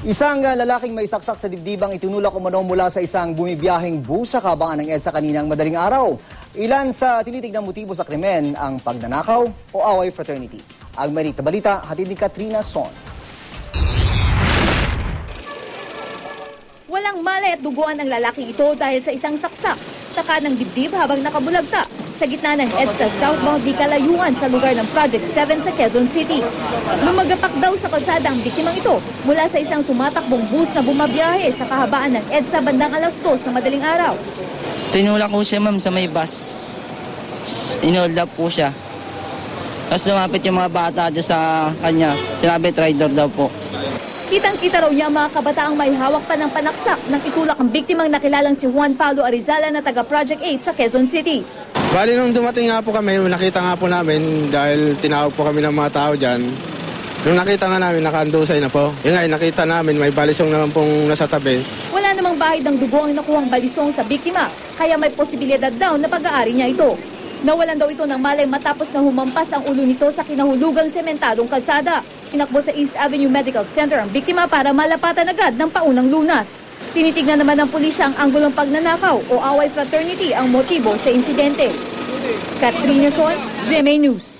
Isang uh, lalaking may saksak sa dibdibang itinulak umano mula sa isang bumibiyaheng bus sa kabangan ng EDSA kaninang madaling araw. Ilan sa tinitignang motibo sa krimen ang pagnanakaw o away fraternity. Ang Marita Balita, hatid ni Katrina Son. Walang malay at duguan ang lalaking ito dahil sa isang saksak sa kanang dibdib habang nakabulagta sa gitna ng EDSA southbound di kalayuan sa lugar ng Project 7 sa Quezon City. Lumagapak daw sa kalsada ang biktimang ito mula sa isang tumatakbong bus na bumabiyahe sa kahabaan ng EDSA bandang alas 2 na madaling araw. Tinulak ko siya ma'am sa may bus. Inold up po siya. Tapos lumapit yung mga bata dyan sa kanya. Sinabi, rider daw po. Kitang-kita raw niya ang mga kabataang may hawak pa ng panaksak nang itulak ang biktimang nakilalang si Juan Paulo Arizala na taga Project 8 sa Quezon City. Bali nung dumating nga po kami, nakita nga po namin dahil tinawag po kami ng mga tao dyan. Nung nakita nga namin, nakandusay na po. Yung nga, nakita namin, may balisong naman pong nasa tabi. Wala namang bahid ng dugo ang nakuhang balisong sa biktima, kaya may posibilidad daw na pag-aari niya ito. Nawalan daw ito ng malay matapos na humampas ang ulo nito sa kinahulugang sementadong kalsada. Tinakbo sa East Avenue Medical Center ang biktima para malapatan agad ng paunang lunas. Tinitignan naman ng pulisya ang anggulong pagnanakaw o away fraternity ang motibo sa insidente. Katrina Son, GMA News.